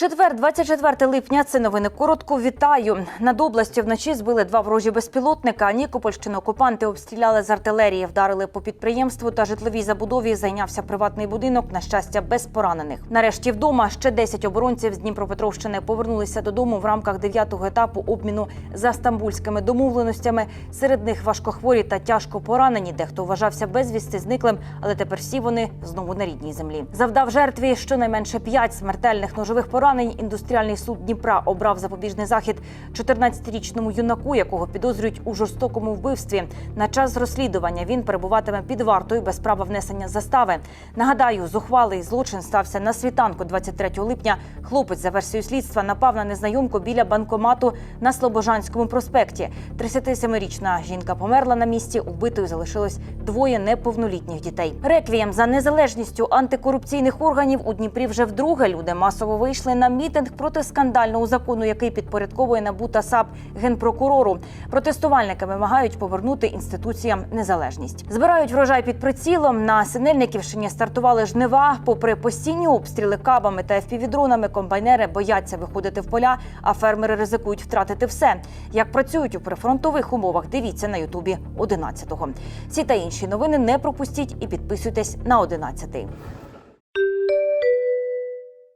Четвер, 24 липня. Це новини коротко. Вітаю. Над областю вночі збили два ворожі безпілотника. Нікопольщину окупанти обстріляли з артилерії, вдарили по підприємству та житловій забудові. Зайнявся приватний будинок. На щастя, без поранених. Нарешті вдома ще 10 оборонців з Дніпропетровщини повернулися додому в рамках дев'ятого етапу обміну за стамбульськими домовленостями. Серед них важкохворі та тяжко поранені. Дехто вважався безвісти зниклим, але тепер всі вони знову на рідній землі. Завдав жертві щонайменше п'ять смертельних ножових поранень. Індустріальний суд Дніпра обрав запобіжний захід 14-річному юнаку, якого підозрюють у жорстокому вбивстві. На час розслідування він перебуватиме під вартою без права внесення застави. Нагадаю, зухвалий злочин стався на світанку 23 липня. Хлопець за версією слідства напав на незнайомку біля банкомату на Слобожанському проспекті. 37-річна жінка померла на місці. Убитою залишилось двоє неповнолітніх дітей. Реквієм за незалежністю антикорупційних органів у Дніпрі вже вдруге люди масово вийшли на мітинг проти скандального закону, який підпорядковує НАБУ та САП генпрокурору. Протестувальники вимагають повернути інституціям незалежність. Збирають врожай під прицілом. На Синельниківщині стартували жнива. Попри постійні обстріли кабами та FPV-дронами, комбайнери бояться виходити в поля, а фермери ризикують втратити все. Як працюють у прифронтових умовах, дивіться на Ютубі 11-го. Ці та інші новини не пропустіть і підписуйтесь на 11-й.